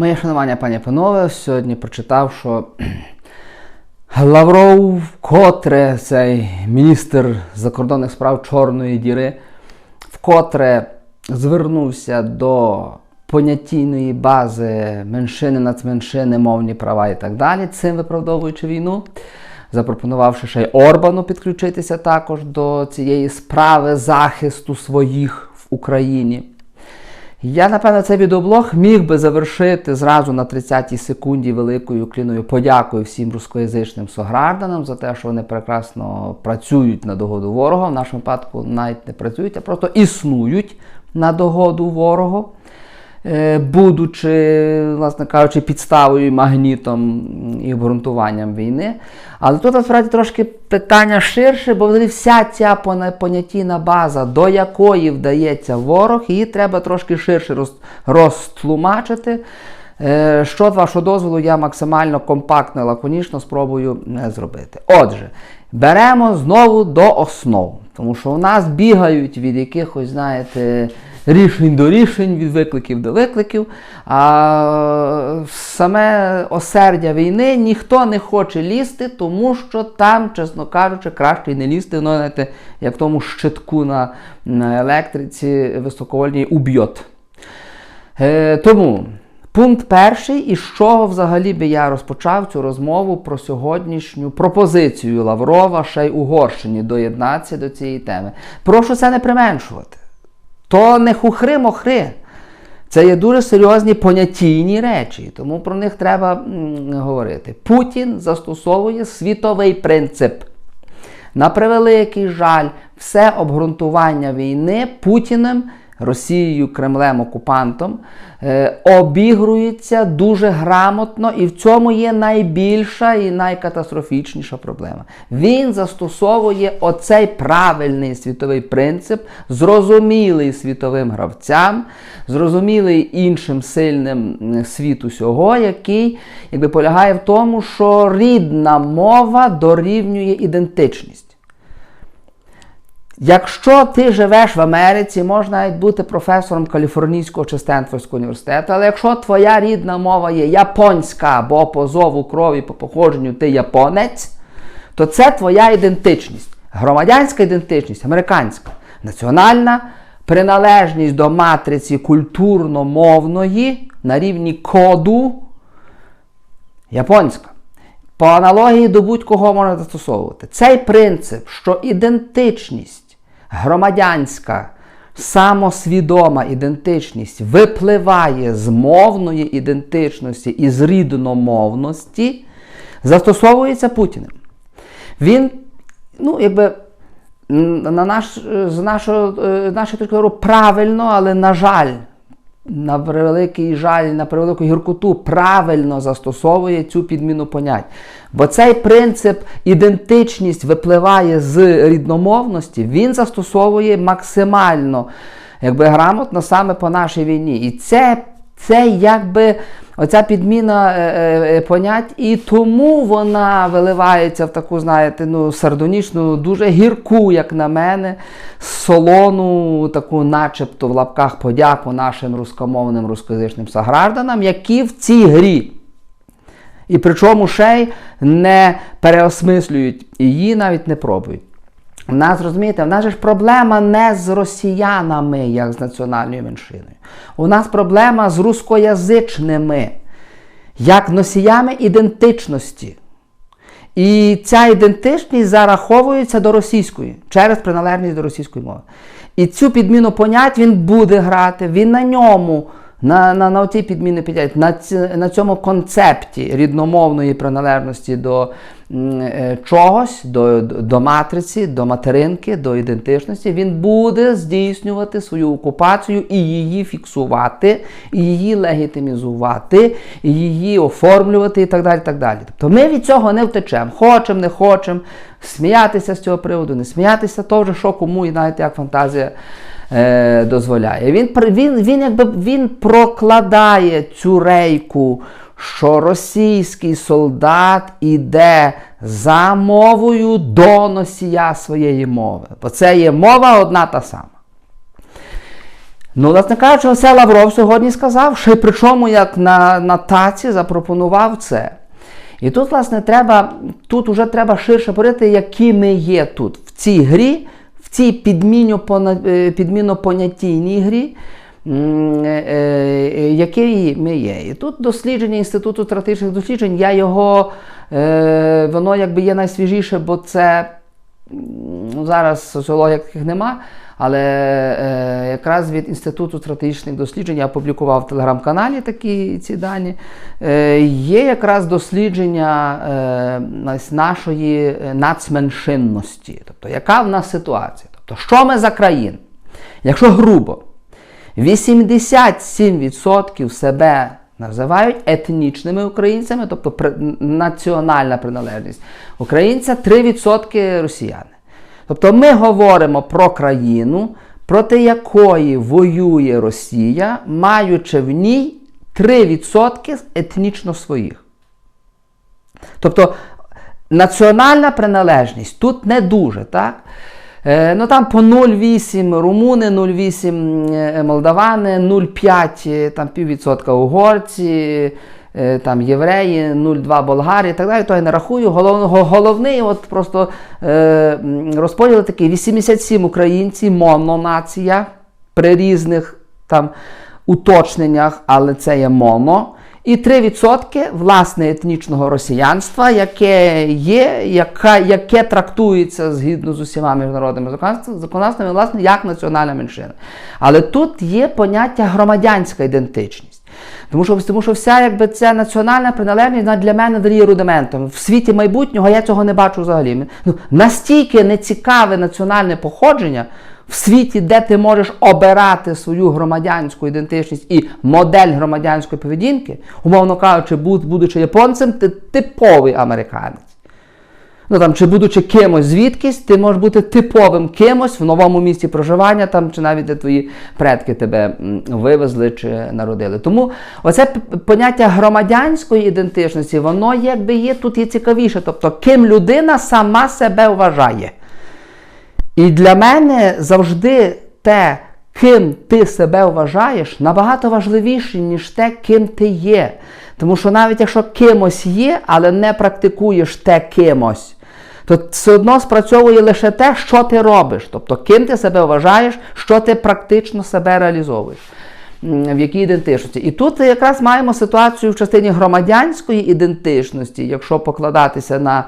Моє шанування, пані панове, сьогодні прочитав, що Лавров вкотре, цей міністр закордонних справ Чорної діри, вкотре звернувся до понятійної бази меншини, нацменшини, мовні права і так далі, цим виправдовуючи війну, запропонувавши ще й Орбану підключитися також до цієї справи захисту своїх в Україні. Я, напевно, цей відеоблог міг би завершити зразу на 30-й секунді великою кліною подякою всім рускоязичним согражданам за те, що вони прекрасно працюють на догоду ворога. В нашому випадку навіть не працюють, а просто існують на догоду ворогу. Е, будучи, власне кажучи, підставою, магнітом і обґрунтуванням війни. Але тут насправді трошки питання ширше, бо взагалі вся ця понятійна база, до якої вдається ворог, її треба трошки ширше розтлумачити. Е, що з вашого дозволу, я максимально компактно лаконічно спробую зробити. Отже, беремо знову до основ, тому що у нас бігають від якихось, знаєте, рішень до рішень, від викликів до викликів. А саме осердя війни ніхто не хоче лізти, тому що там, чесно кажучи, краще не лізти, ну, знаєте, як в тому щитку на, на електриці високовольній уб'йот. Е, Тому. Пункт перший, і з чого взагалі би я розпочав цю розмову про сьогоднішню пропозицію Лаврова ще й Угорщині доєднатися до цієї теми. Прошу це не применшувати. То не хухри-мохри. Це є дуже серйозні понятійні речі, тому про них треба говорити. Путін застосовує світовий принцип. На превеликий жаль, все обґрунтування війни Путіним Росією, Кремлем, окупантом, е, обігрується дуже грамотно, і в цьому є найбільша і найкатастрофічніша проблема. Він застосовує оцей правильний світовий принцип, зрозумілий світовим гравцям, зрозумілий іншим сильним світу сього, який якби полягає в тому, що рідна мова дорівнює ідентичність. Якщо ти живеш в Америці, можна навіть бути професором Каліфорнійського чи Стенфордського університету, але якщо твоя рідна мова є японська або по зову крові, по походженню ти японець, то це твоя ідентичність. Громадянська ідентичність, американська, національна приналежність до матриці культурно-мовної на рівні коду японська. По аналогії до будь-кого можна застосовувати. Цей принцип, що ідентичність громадянська, самосвідома ідентичність випливає з мовної ідентичності і з рідномовності, застосовується Путіним. Він, ну, якби. На наш, з нашого, е, нашої точки зору правильно, але, на жаль, на великий жаль, на превелику гіркоту правильно застосовує цю підміну понять. Бо цей принцип ідентичність випливає з рідномовності, він застосовує максимально якби, грамотно саме по нашій війні. І це, це якби оця підміна е, е, е, понять, і тому вона виливається в таку, знаєте, ну, сардонічну, дуже гірку, як на мене, солону, таку, начебто в лапках подяку нашим рускомовним рускоязичним согражданам, які в цій грі. І причому ще й не переосмислюють її, навіть не пробують. У нас, розумієте, в нас же ж проблема не з росіянами, як з національною меншиною. У нас проблема з рускоязичними, як носіями ідентичності. І ця ідентичність зараховується до російської через приналежність до російської мови. І цю підміну понять він буде грати, він на ньому на на, на цій підміни на на цьому концепті рідномовної приналежності до чогось, до, до матриці, до материнки, до ідентичності, він буде здійснювати свою окупацію і її фіксувати, і її легітимізувати, і її оформлювати і так далі. так далі. Тобто ми від цього не втечемо. Хочемо, не хочемо, сміятися з цього приводу, не сміятися, то вже що кому і навіть як фантазія е, дозволяє. Він він, він, якби, він прокладає цю рейку, що російський солдат іде за мовою до носія своєї мови. Бо це є мова одна та сама. Ну, власне кажучи, оце Лавров сьогодні сказав, ще й причому як на, на таці запропонував це. І тут, власне, треба, тут вже треба ширше говорити, які ми є тут, в цій грі, в цій підмінно-понятійній грі, м, е, е, які ми є. І тут дослідження Інституту стратегічних досліджень, я його, е, воно якби є найсвіжіше, бо це зараз соціологів таких нема. Але е, якраз від Інституту стратегічних досліджень я опублікував в телеграм-каналі такі ці дані. Е, є якраз дослідження е, нашої нацменшинності. Тобто, яка в нас ситуація? Тобто, що ми за країн? Якщо грубо, 87% себе називають етнічними українцями, тобто національна приналежність українця, 3% росіяни. Тобто ми говоримо про країну, проти якої воює Росія, маючи в ній 3% етнічно своїх. Тобто національна приналежність тут не дуже. так? Е, ну Там по 0,8 румуни, 0,8 молдавани, 0,5 там піввідсотка угорці. Там євреї, 0,2 болгари і так далі, то я не рахую. Головний, головний от просто е, розподіл такий: 87 українці, мононація при різних там уточненнях, але це є моно. І 3% власне етнічного росіянства, яке є, яка, яке трактується згідно з усіма міжнародними законодавствами, власне, як національна меншина. Але тут є поняття громадянська ідентичність. Тому що тому що вся якби ця національна приналежність для мене дає рудиментом. В світі майбутнього я цього не бачу взагалі. Ну, Настільки нецікаве національне походження в світі, де ти можеш обирати свою громадянську ідентичність і модель громадянської поведінки, умовно кажучи, будучи японцем, ти типовий американець. Ну там, Чи будучи кимось звідкись, ти можеш бути типовим кимось в новому місці проживання, там, чи навіть де твої предки тебе вивезли чи народили. Тому оце поняття громадянської ідентичності, воно якби є тут є цікавіше. Тобто, ким людина сама себе вважає. І для мене завжди те, ким ти себе вважаєш, набагато важливіше, ніж те, ким ти є. Тому що навіть якщо кимось є, але не практикуєш те кимось то все одно спрацьовує лише те, що ти робиш. Тобто, ким ти себе вважаєш, що ти практично себе реалізовуєш. В якій ідентичності. І тут якраз маємо ситуацію в частині громадянської ідентичності, якщо покладатися на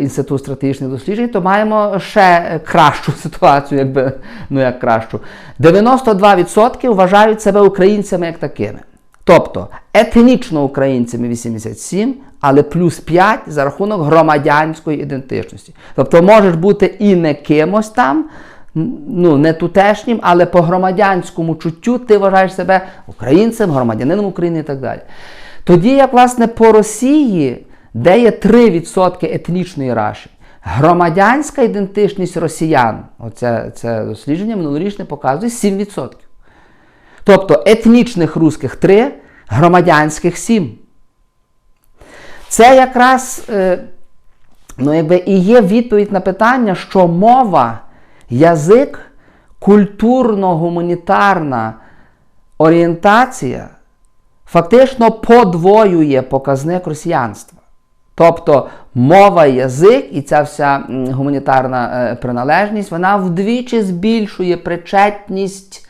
Інститут стратегічних досліджень, то маємо ще кращу ситуацію, якби ну як кращу. 92% вважають себе українцями як такими. Тобто етнічно українцями 87, але плюс 5 за рахунок громадянської ідентичності. Тобто можеш бути і не кимось там, ну не тутешнім, але по громадянському чуттю ти вважаєш себе українцем, громадянином України і так далі. Тоді, як власне по Росії, де є 3% етнічної раші, громадянська ідентичність росіян, оце це дослідження минулорічне показує 7%. Тобто етнічних русських 3, громадянських 7. Це якраз е, ну, якби і є відповідь на питання, що мова, язик, культурно-гуманітарна орієнтація фактично подвоює показник росіянства. Тобто мова, язик і ця вся гуманітарна е, приналежність, вона вдвічі збільшує причетність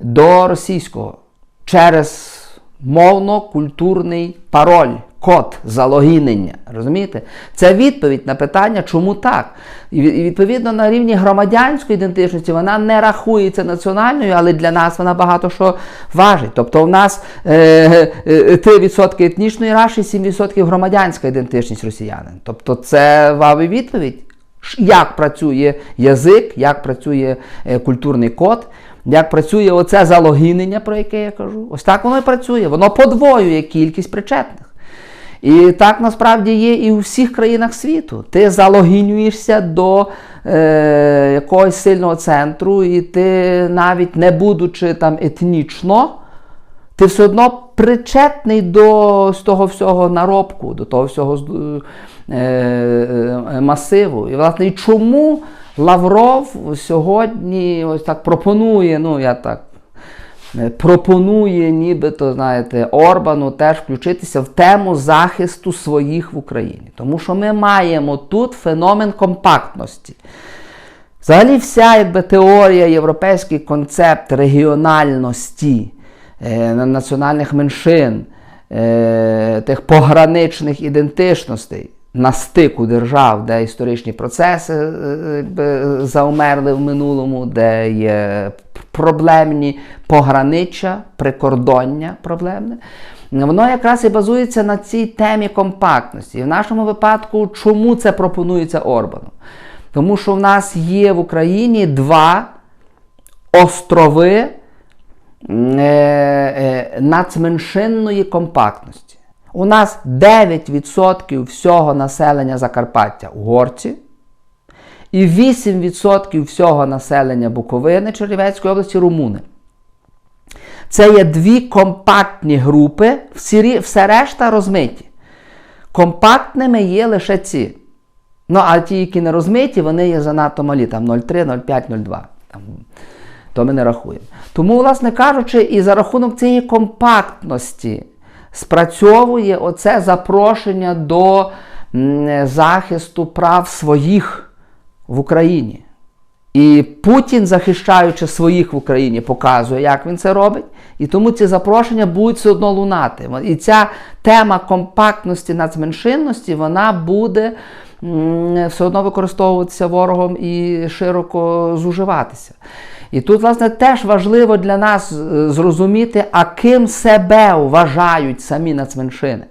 до російського через мовно-культурний пароль, код залогінення. Розумієте? Це відповідь на питання, чому так. І відповідно на рівні громадянської ідентичності вона не рахується національною, але для нас вона багато що важить. Тобто в нас е, 3% етнічної раші, 7% громадянська ідентичність росіянин. Тобто це вам і відповідь. Як працює язик, як працює е, культурний код, як працює оце залогінення, про яке я кажу. Ось так воно і працює. Воно подвоює кількість причетних. І так насправді є і у всіх країнах світу. Ти залогінюєшся до е, якогось сильного центру, і ти навіть не будучи там етнічно, ти все одно причетний до з того всього наробку, до того всього е, е, масиву. І, власне, чому Лавров сьогодні ось так пропонує, ну я так пропонує, нібито, знаєте, Орбану теж включитися в тему захисту своїх в Україні. Тому що ми маємо тут феномен компактності. Взагалі, вся якби, теорія, європейський концепт регіональності е, національних меншин, е, тих пограничних ідентичностей на стику держав, де історичні процеси е, якби, заумерли в минулому, де є проблемні пограниччя, прикордоння проблемне. Воно якраз і базується на цій темі компактності. І в нашому випадку, чому це пропонується Орбану? Тому що в нас є в Україні два острови е, е, нацменшинної компактності. У нас 9% всього населення Закарпаття угорці, і 8% всього населення Буковини Чернівецької області румуни. Це є дві компактні групи, всі, все решта розмиті. Компактними є лише ці. Ну, а ті, які не розмиті, вони є занадто малі, там 0,3, 0,5, 0,2. То ми не рахуємо. Тому, власне кажучи, і за рахунок цієї компактності спрацьовує оце запрошення до захисту прав своїх в Україні. І Путін, захищаючи своїх в Україні, показує, як він це робить. І тому ці запрошення будуть все одно лунати. І ця тема компактності нацменшинності, вона буде все одно використовуватися ворогом і широко зуживатися. І тут, власне, теж важливо для нас е, зрозуміти, а ким себе вважають самі нацменшини.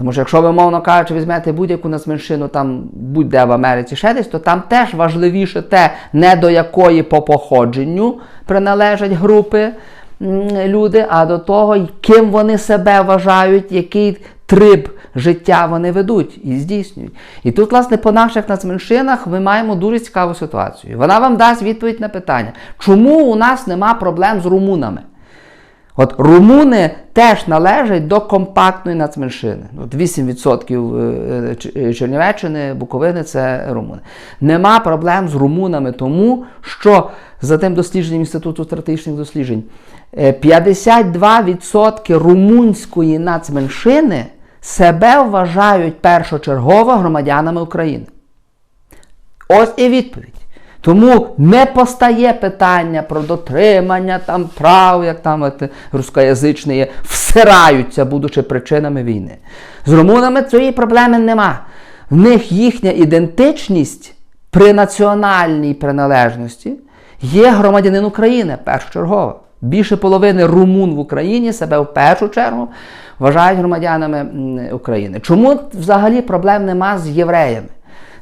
Тому що, якщо ви, мовно кажучи, візьмете будь-яку нацменшину, там будь-де в Америці ще десь, то там теж важливіше те, не до якої по походженню приналежать групи люди, а до того, ким вони себе вважають, який триб життя вони ведуть і здійснюють. І тут, власне, по наших нацменшинах ми маємо дуже цікаву ситуацію. Вона вам дасть відповідь на питання, чому у нас нема проблем з румунами? От румуни теж належать до компактної нацменшини. От 8% е, Чернівеччини, Буковини це румуни. Нема проблем з румунами, тому що за тим дослідженням Інституту стратегічних досліджень 52% румунської нацменшини себе вважають першочергово громадянами України. Ось і відповідь. Тому не постає питання про дотримання там прав, як там от, рускоязичні є, всираються, будучи причинами війни. З румунами цієї проблеми нема. В них їхня ідентичність при національній приналежності є громадянин України першочергово. Більше половини румун в Україні себе в першу чергу вважають громадянами України. Чому взагалі проблем нема з євреями?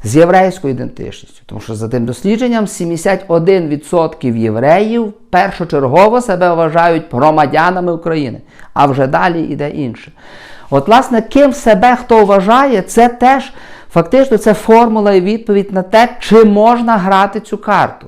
З єврейською ідентичністю, тому що за тим дослідженням 71% євреїв першочергово себе вважають громадянами України, а вже далі йде інше. От, власне, ким себе хто вважає, це теж фактично це формула і відповідь на те, чи можна грати цю карту.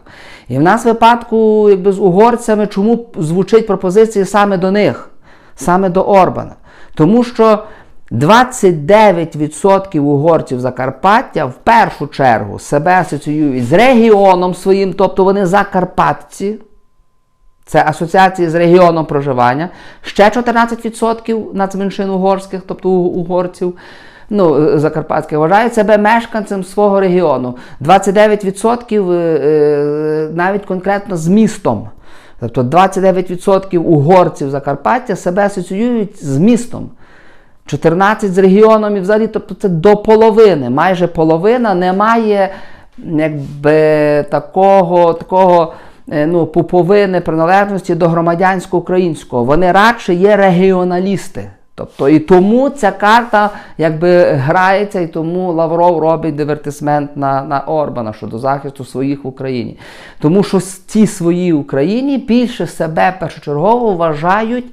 І в нас випадку, якби з угорцями, чому звучить пропозиція саме до них, саме до Орбана? Тому що 29% угорців Закарпаття в першу чергу себе асоціюють з регіоном своїм, тобто вони закарпатці. Це асоціації з регіоном проживання. Ще 14% нацменшин угорських, тобто угорців, ну, закарпатських, вважають себе мешканцем свого регіону. 29% навіть конкретно з містом. Тобто 29% угорців Закарпаття себе асоціюють з містом. 14 з регіоном і взагалі, тобто це до половини. Майже половина не має якби, такого такого ну, пуповини приналежності до громадянсько-українського. Вони радше є регіоналісти. Тобто і тому ця карта якби грається, і тому Лавров робить дивертисмент на на Орбана щодо захисту своїх в Україні. Тому що ті свої Україні більше себе першочергово вважають е,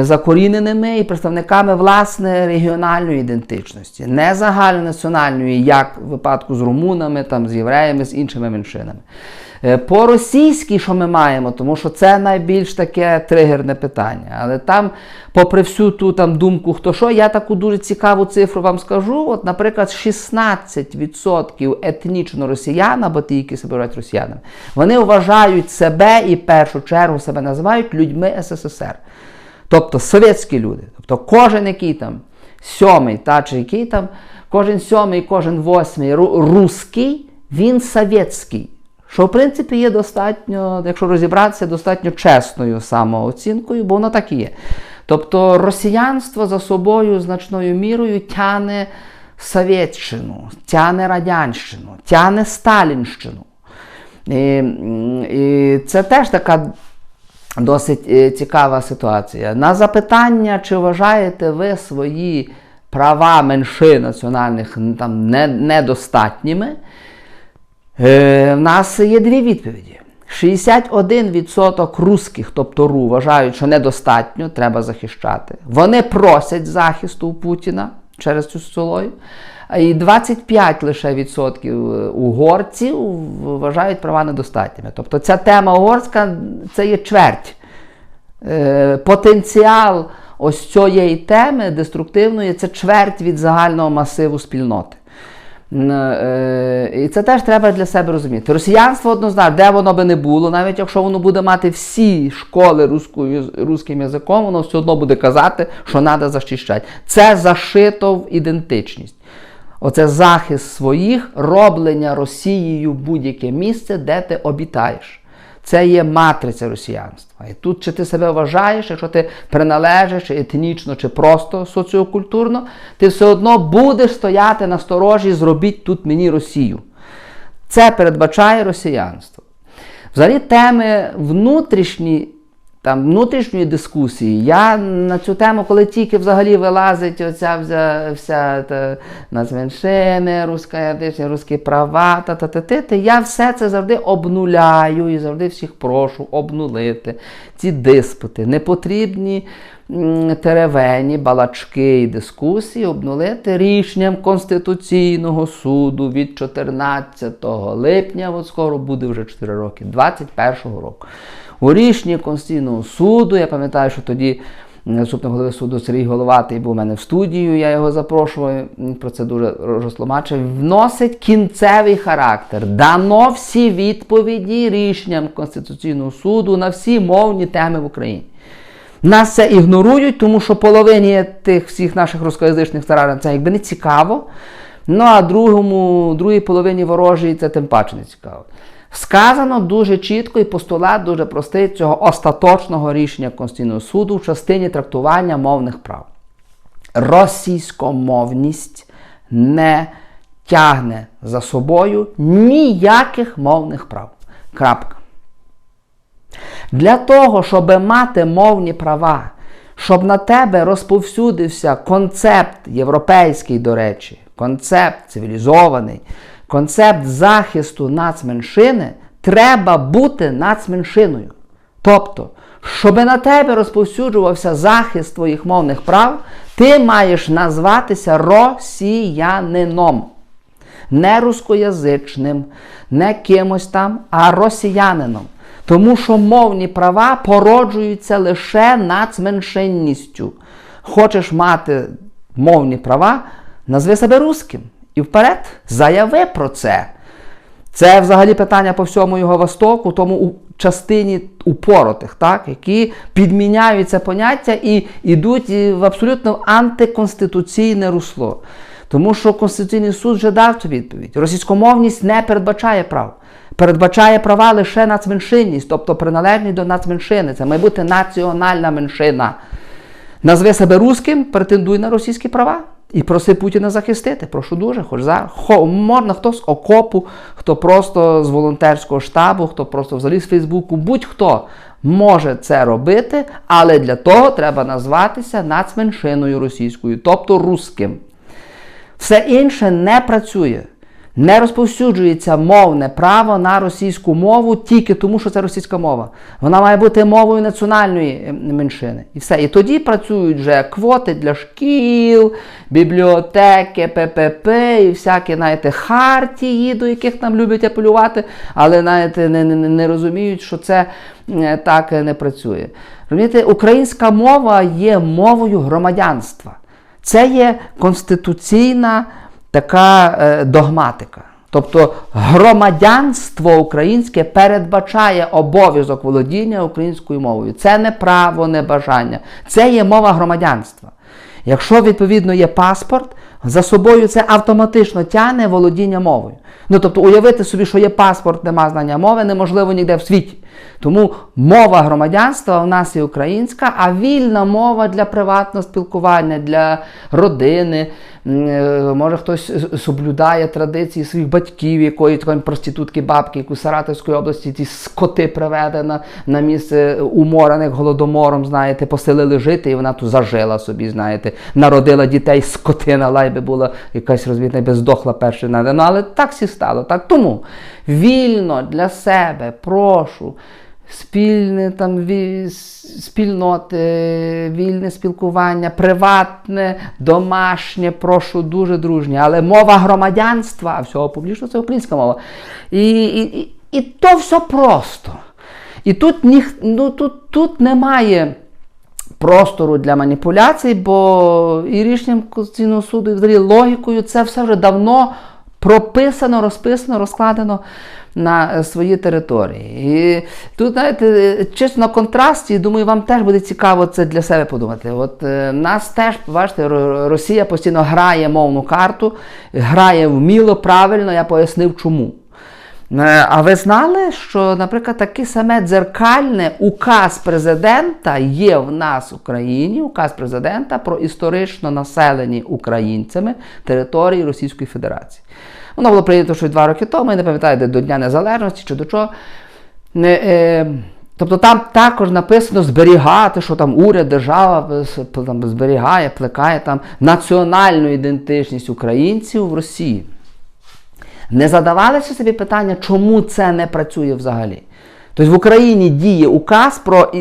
закоріненими і представниками власне регіональної ідентичності, не загальнонаціональної, як в випадку з румунами, там, з євреями, з іншими меншинами. Е, По російській, що ми маємо, тому що це найбільш таке тригерне питання. Але там, попри всю ту там думку, хто що, я таку дуже цікаву цифру вам скажу. От, наприклад, 16% етнічно росіян, або ті, які себе вважають росіянами, вони вважають себе і в першу чергу себе називають людьми СССР. Тобто совєтські люди. Тобто кожен який там сьомий, та чи який там, кожен сьомий, кожен восьмий ру- русський, він совєтський. Що, в принципі, є достатньо, якщо розібратися, достатньо чесною самооцінкою, бо воно так і є. Тобто росіянство за собою значною мірою тяне Совєтщину, тяне Радянщину, тяне Сталінщину. І, і це теж така досить е, цікава ситуація. На запитання, чи вважаєте ви свої права меншин національних там, не, недостатніми, е, в нас є дві відповіді. 61% русських, тобто РУ, вважають, що недостатньо, треба захищати. Вони просять захисту у Путіна через цю соціологію. І 25 лише відсотків е, угорців вважають права недостатніми. Тобто ця тема угорська це є чверть. Е, потенціал ось цієї теми деструктивної це чверть від загального масиву спільноти. Е, І це теж треба для себе розуміти. Росіянство однозначно, де воно би не було, навіть якщо воно буде мати всі школи руською, руським язиком, воно все одно буде казати, що треба захищати. Це зашито в ідентичність. Оце захист своїх, роблення Росією будь-яке місце, де ти обітаєш. Це є матриця росіянства. І тут, чи ти себе вважаєш, якщо ти приналежиш чи етнічно, чи просто соціокультурно, ти все одно будеш стояти на сторожі, зробіть тут мені Росію. Це передбачає росіянство. Взагалі, теми внутрішні, там, внутрішньої дискусії, я на цю тему, коли тільки взагалі вилазить оця вся, вся та, нацменшини, руська русські права, та та та та та я все це завжди обнуляю і завжди всіх прошу обнулити ці диспути, непотрібні теревені, балачки і дискусії обнулити рішенням Конституційного суду від 14 липня, от скоро буде вже 4 роки, 21 року. У рішенні Конституційного суду, я пам'ятаю, що тоді наступний голови суду Сергій Головатий був у мене в студію, я його запрошував, він про це дуже розтлумачив, вносить кінцевий характер. Дано всі відповіді рішенням Конституційного суду на всі мовні теми в Україні. Нас це ігнорують, тому що половині тих всіх наших рускоязичних царарин це якби не цікаво. Ну а другому, другій половині ворожій це тим паче не цікаво. Сказано дуже чітко і постулат дуже простий цього остаточного рішення Конституційного суду в частині трактування мовних прав. Російськомовність не тягне за собою ніяких мовних прав. Крапка. Для того, щоб мати мовні права, щоб на тебе розповсюдився концепт європейський, до речі, концепт цивілізований, концепт захисту нацменшини, треба бути нацменшиною. Тобто, щоб на тебе розповсюджувався захист твоїх мовних прав, ти маєш назватися росіянином. Не рускоязичним, не кимось там, а росіянином. Тому що мовні права породжуються лише нацменшинністю. Хочеш мати мовні права, назви себе русським. І вперед, заяви про це. Це взагалі питання по всьому його востоку, тому у частині упоротих, так, які підміняють це поняття і йдуть в абсолютно антиконституційне русло. Тому що Конституційний суд вже дав цю відповідь. Російськомовність не передбачає прав. Передбачає права лише нацменшинність, тобто приналежність до нацменшини. Це має бути національна меншина. Назви себе русським, претендуй на російські права. І проси Путіна захистити. Прошу дуже, хоч за хо, можна хто з окопу, хто просто з волонтерського штабу, хто просто взагалі з Фейсбуку, будь-хто може це робити, але для того треба назватися нацменшиною російською, тобто русським. Все інше не працює. Не розповсюджується мовне право на російську мову тільки тому, що це російська мова. Вона має бути мовою національної е, меншини. І все. І тоді працюють вже квоти для шкіл, бібліотеки, ППП і всякі, знаєте, хартії, до яких там люблять апелювати, але знаєте, не, не, не розуміють, що це е, так не працює. Розумієте, українська мова є мовою громадянства. Це є конституційна така е, догматика. Тобто громадянство українське передбачає обов'язок володіння українською мовою. Це не право, не бажання. Це є мова громадянства. Якщо, відповідно, є паспорт, за собою це автоматично тягне володіння мовою. Ну, тобто, уявити собі, що є паспорт, нема знання мови, неможливо ніде в світі. Тому мова громадянства у нас є українська, а вільна мова для приватного спілкування, для родини. Е, Може хтось соблюдає традиції своїх батьків, якої такої проститутки бабки, як у Саратовської області, ті скоти приведе на, на місце уморених голодомором, знаєте, поселили жити, і вона тут зажила собі, знаєте, народила дітей, скотина лайби була якась розумієте, якби здохла перша. Ну, але так всі стало. Так? Тому вільно для себе прошу спільне там спільноти, вільне спілкування, приватне, домашнє, прошу дуже дружнє. Але мова громадянства, всього публічного це українська мова. І, і, і, і то все просто. І тут, ніх, ну, тут, тут немає простору для маніпуляцій, бо і рішенням Конституційного суду, і взагалі логікою це все вже давно прописано, розписано, розкладено на е, свої території. І тут, знаєте, чисто на контрасті, думаю, вам теж буде цікаво це для себе подумати. От е, нас теж, бачите, Росія постійно грає мовну карту, грає вміло, правильно, я пояснив чому. Е, А ви знали, що, наприклад, таке саме дзеркальне указ президента є в нас в Україні, указ президента про історично населені українцями території Російської Федерації. Воно було прийнято ще два роки тому, я не пам'ятаю, де до Дня Незалежності чи до чого. Не, е, тобто там також написано зберігати, що там уряд, держава там, зберігає, плекає там національну ідентичність українців в Росії. Не задавалися собі питання, чому це не працює взагалі. Тобто в Україні діє указ про,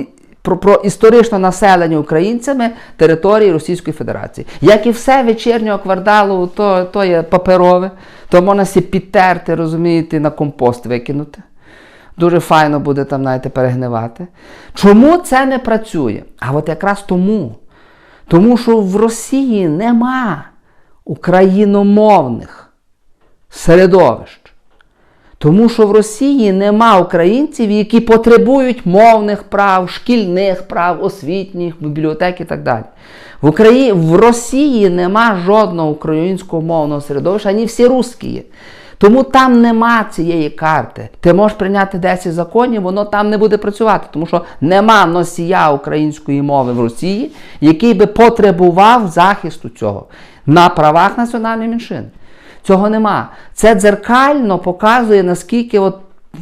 про, про історичне населення українцями території Російської Федерації. Як і все вечірнього кварталу, то, то є паперове, то можна сі підтерти, розумієте, на компост викинути. Дуже файно буде там, знаєте, перегнивати. Чому це не працює? А от якраз тому. Тому що в Росії нема україномовних середовищ. Тому що в Росії нема українців, які потребують мовних прав, шкільних прав, освітніх, бібліотек і так далі. В, Україні, в Росії нема жодного українського мовного середовища, ані всі русські. Тому там нема цієї карти. Ти можеш прийняти 10 законів, воно там не буде працювати, тому що нема носія української мови в Росії, який би потребував захисту цього на правах національної меншини. Цього нема. Це дзеркально показує, наскільки, от,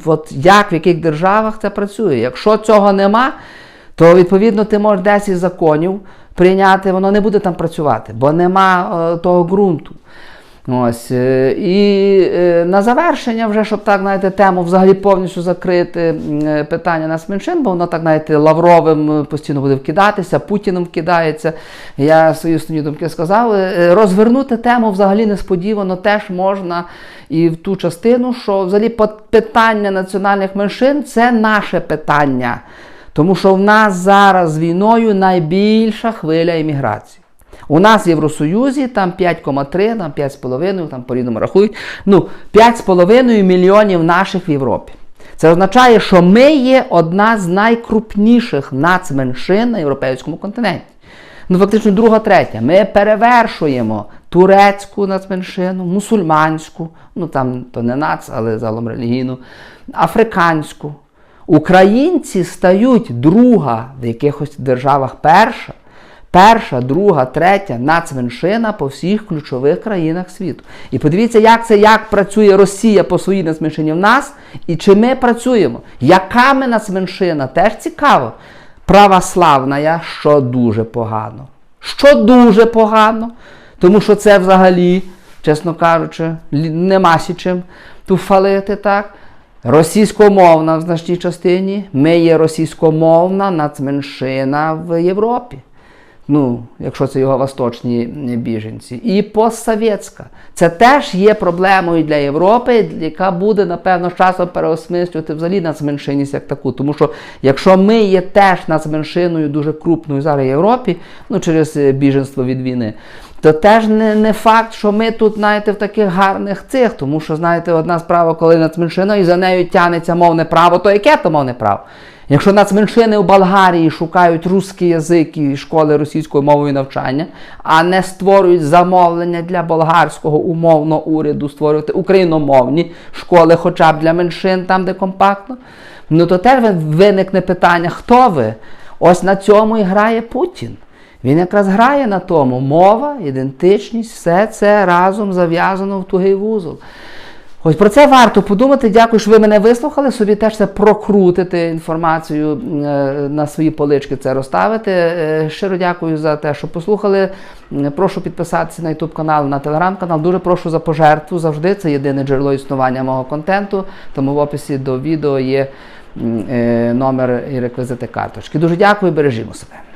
от як в яких державах це працює. Якщо цього нема, то відповідно ти можеш 10 законів прийняти, воно не буде там працювати, бо нема е, того ґрунту. Ось. е, І е, на завершення, вже, щоб так, знаєте, тему взагалі повністю закрити е, питання нацменшин, бо воно так, знаєте, Лавровим постійно буде вкидатися, Путіним вкидається. Я свої основні думки сказав. Розвернути тему взагалі несподівано теж можна і в ту частину, що взагалі питання національних меншин це наше питання. Тому що в нас зараз з війною найбільша хвиля імміграції. У нас в Євросоюзі там 5,3, там 5,5, там по-різному рахують. Ну, 5,5 мільйонів наших в Європі. Це означає, що ми є одна з найкрупніших нацменшин на європейському континенті. Ну, фактично, друга, третя. Ми перевершуємо турецьку нацменшину, мусульманську, ну там то не нац, але загалом релігійну, африканську. Українці стають друга в якихось державах перша, перша, друга, третя нацменшина по всіх ключових країнах світу. І подивіться, як це як працює Росія по своїй нацменшині в нас, і чи ми працюємо. Яка ми нацменшина? Теж цікаво. Православна, що дуже погано. Що дуже погано, тому що це взагалі чесно кажучи, нема чим тут фалити так. Російськомовна в значній частині. Ми є російськомовна нацменшина в Європі. Ну, якщо це його восточні біженці. І постсовєтська. Це теж є проблемою для Європи, яка буде, напевно, з часом переосмислювати взагалі нацменшинність як таку. Тому що якщо ми є теж нацменшиною дуже крупною зараз в Європі, ну через е, біженство від війни, то теж не, не факт, що ми тут, знаєте, в таких гарних цих. Тому що, знаєте, одна справа, коли нацменшина і за нею тягнеться мовне право, то яке то мовне право? Якщо нацменшини у Болгарії шукають русський язик і школи російською мовою навчання, а не створюють замовлення для болгарського умовного уряду створювати україномовні школи, хоча б для меншин, там де компактно, ну то теж виникне питання, хто ви? Ось на цьому і грає Путін. Він якраз грає на тому. Мова, ідентичність, все це разом зав'язано в тугий вузол. Ось про це варто подумати. Дякую, що ви мене вислухали. Собі теж це прокрутити інформацію е, на свої полички, це розставити. Е, Щиро дякую за те, що послухали. Прошу підписатися на YouTube канал, на телеграм канал. Дуже прошу за пожертву завжди. Це єдине джерело існування мого контенту. Тому в описі до відео є е, номер і реквізити карточки. Дуже дякую, бережімо себе.